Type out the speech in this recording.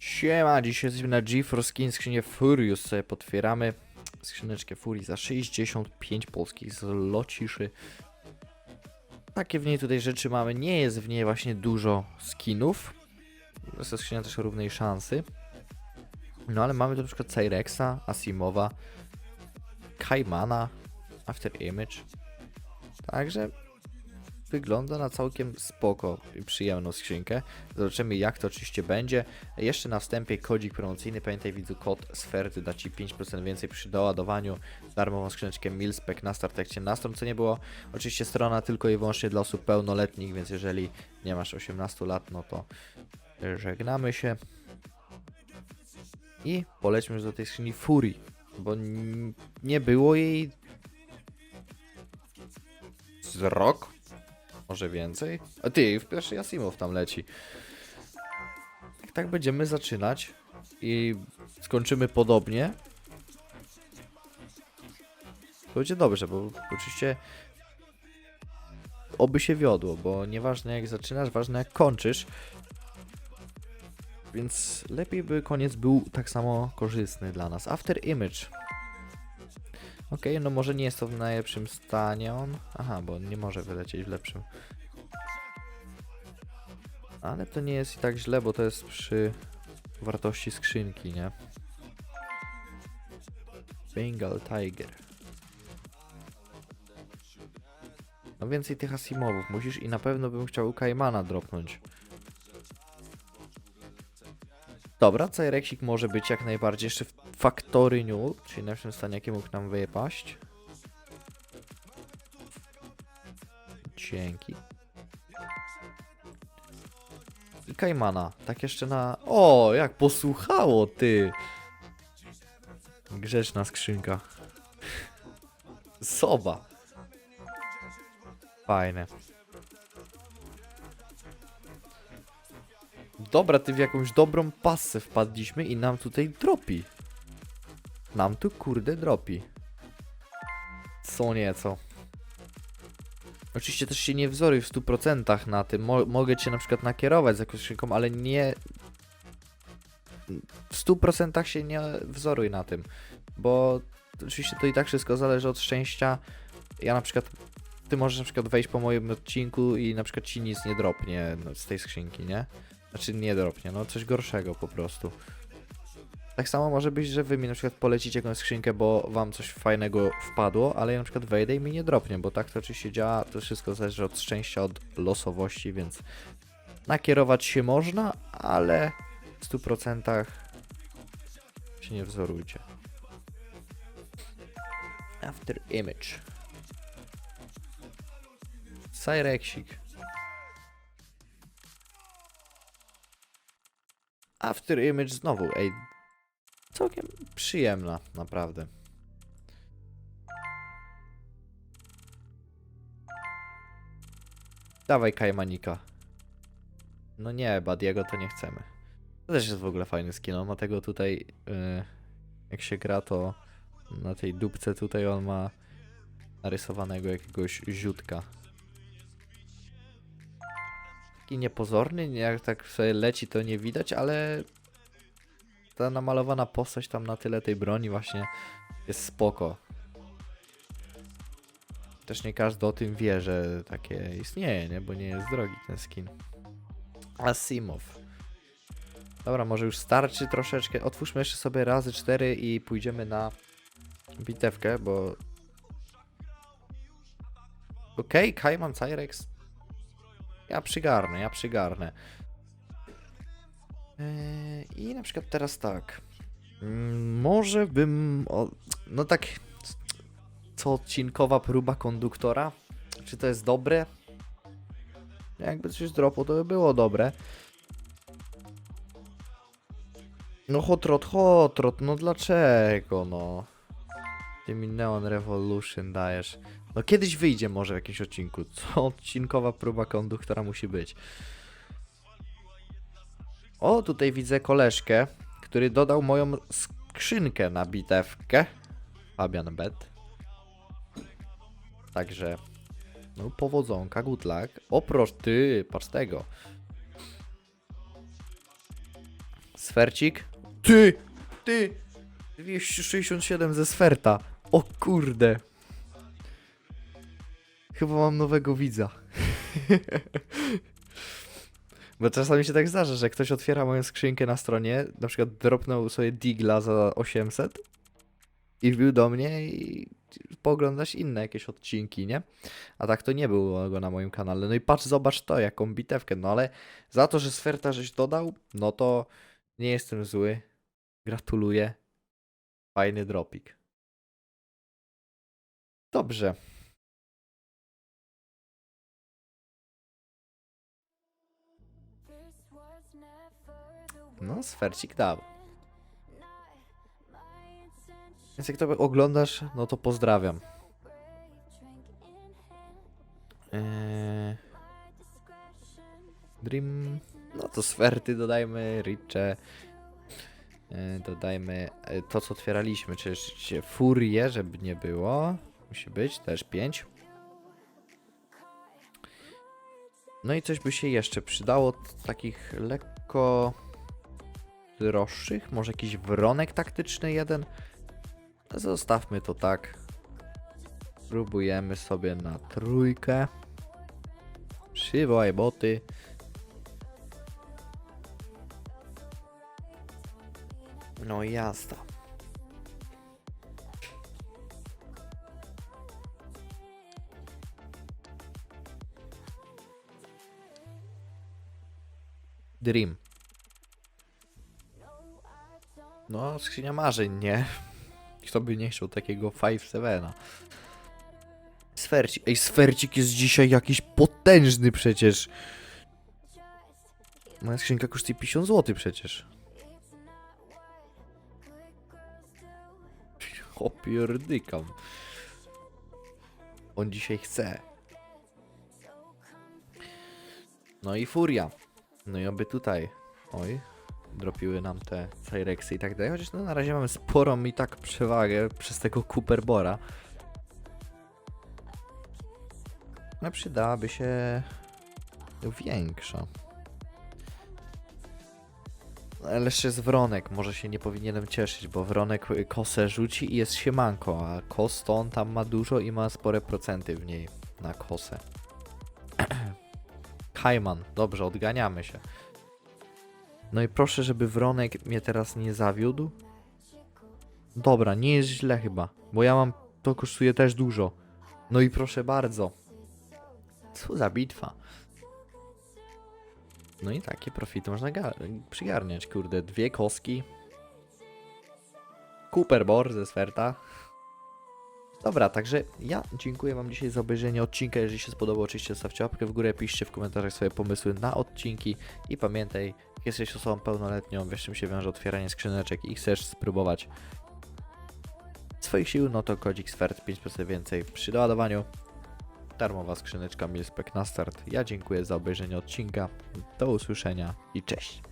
Siema, dzisiaj jesteśmy na GeForce Skin, skrzynię Furious sobie potwieramy. Skrzyneczkę Furii za 65 polskich zlociszy. Takie w niej tutaj rzeczy mamy. Nie jest w niej właśnie dużo skinów. Jest skrzynia też równej szansy. No ale mamy tu na przykład Cyrexa, Asimowa, Kaimana, After Image. Także wygląda na całkiem spoko i przyjemną skrzynkę. Zobaczymy jak to oczywiście będzie. Jeszcze na wstępie kodzik promocyjny. Pamiętaj widzu, kod Sferty da Ci 5% więcej przy doładowaniu. Darmową skrzyneczkę Milspec na startekcie na co nie było. Oczywiście strona tylko i wyłącznie dla osób pełnoletnich, więc jeżeli nie masz 18 lat, no to żegnamy się. I polećmy już do tej skrzyni Furii, bo nie było jej z rok, może więcej. A ty, w pierwszy Asimow tam leci. Jak tak będziemy zaczynać i skończymy podobnie, to będzie dobrze, bo oczywiście oby się wiodło, bo nieważne jak zaczynasz, ważne jak kończysz. Więc lepiej by koniec był tak samo korzystny dla nas. After Image. Okej, no może nie jest to w najlepszym stanie on. Aha, bo nie może wylecieć w lepszym. Ale to nie jest i tak źle, bo to jest przy wartości skrzynki, nie? Bengal Tiger. No więcej tych Asimowów musisz i na pewno bym chciał Kaimana dropnąć. Dobra, Cyrexik może być jak najbardziej jeszcze w Factory New, czyli najlepszym stanie jaki mógł nam wypaść. Dzięki. I Kaimana, tak jeszcze na... O, jak posłuchało, ty! Grzeczna skrzynka. Soba. Fajne. Dobra, ty w jakąś dobrą pasę wpadliśmy i nam tutaj dropi. Nam tu kurde dropi. Co nieco. Oczywiście też się nie wzoruj w 100% na tym. Mo mogę cię na przykład nakierować z jakąś skrzynką, ale nie... W 100% się nie wzoruj na tym. Bo oczywiście to i tak wszystko zależy od szczęścia. Ja na przykład... Ty możesz na przykład wejść po moim odcinku i na przykład ci nic nie dropnie z tej skrzynki, nie? Znaczy nie dropnie, no coś gorszego po prostu. Tak samo może być, że wy mi na przykład polecicie jakąś skrzynkę, bo wam coś fajnego wpadło, ale ja na przykład wejdę i mi nie dropnie, bo tak to oczywiście działa, to wszystko zależy od szczęścia, od losowości, więc nakierować się można, ale w 100% się nie wzorujcie. After image. Cyrexik. After Image znowu, ej. Całkiem przyjemna, naprawdę. Dawaj Kajmanika. No nie, Badiego to nie chcemy. To też jest w ogóle fajny skin, on ma tego tutaj, yy, jak się gra to na tej dupce tutaj on ma narysowanego jakiegoś ziutka. Taki niepozorny, nie- jak tak sobie leci to nie widać, ale ta namalowana postać tam na tyle tej broni właśnie jest spoko. Też nie każdy o tym wie, że takie istnieje, nie? Bo nie jest drogi ten skin. Asimov. Dobra, może już starczy troszeczkę. Otwórzmy jeszcze sobie razy 4 i pójdziemy na bitewkę, bo... Okej, okay, Kaiman Cyrex. Ja przygarnę, ja przygarnę. Eee, I na przykład teraz tak. Mm, Może bym. No tak. Co odcinkowa próba konduktora? Czy to jest dobre? Jakby coś dropu, to by było dobre. No hotrot, hotrot, no dlaczego no? Ty mi Neon Revolution dajesz. No kiedyś wyjdzie może w jakimś odcinku. Co odcinkowa próba konduktora musi być. O, tutaj widzę koleżkę, który dodał moją skrzynkę na bitewkę. Fabian Bet. Także, no powodzonka, good luck. O proszę, ty, patrz tego. Sfercik. Ty! Ty! 267 ze sferta. O kurde. Chyba mam nowego widza. Bo czasami się tak zdarza, że ktoś otwiera moją skrzynkę na stronie, na przykład dropnął sobie Digla za 800 i wbił do mnie i pooglądać inne jakieś odcinki, nie? A tak to nie było go na moim kanale. No i patrz, zobacz to, jaką bitewkę. No ale za to, że Sferta żeś dodał, no to nie jestem zły. Gratuluję. Fajny dropik. Dobrze. No, Sfercik dał. Więc jak to oglądasz, no to pozdrawiam. Eee... Dream. No to sferty dodajmy, Ricze. Eee, dodajmy e, to, co otwieraliśmy, czyli furię, żeby nie było. Musi być, też 5. No i coś by się jeszcze przydało, takich lekko droższych, może jakiś wronek taktyczny jeden. Zostawmy to tak. Spróbujemy sobie na trójkę. Przywołaj boty. No i jazda. Dream. No, skrzynia marzeń, nie? Kto by nie chciał takiego 5-7? Sfercik. Ej, sfercik jest dzisiaj jakiś potężny przecież. Moja skrzynka kosztuje 50 zł przecież. Opierdykam. On dzisiaj chce. No i furia. No i oby tutaj. Oj, dropiły nam te Cyrexy i tak dalej. Chociaż no, na razie mamy sporą i tak przewagę przez tego Cooperbora. No przydałaby się większa. Ale jeszcze jest Wronek, może się nie powinienem cieszyć, bo Wronek y, kosę rzuci i jest siemanko, a kos to on tam ma dużo i ma spore procenty w niej na kosę. Kajman, dobrze, odganiamy się. No i proszę, żeby Wronek mnie teraz nie zawiódł. Dobra, nie jest źle chyba, bo ja mam, to kosztuje też dużo. No i proszę bardzo. Co za bitwa. No i takie profity można ga- przygarniać, kurde. Dwie koski. Cooper Bor ze Sferta. Dobra, także ja dziękuję Wam dzisiaj za obejrzenie odcinka. Jeżeli się spodobał, oczywiście zostawcie łapkę w górę, piszcie w komentarzach swoje pomysły na odcinki i pamiętaj, jesteś osobą pełnoletnią, wiesz czym się wiąże otwieranie skrzyneczek i chcesz spróbować swoich sił, no to kodzik SFERT 5% więcej przy doładowaniu. Darmowa skrzyneczka Milspec na start. Ja dziękuję za obejrzenie odcinka. Do usłyszenia i cześć.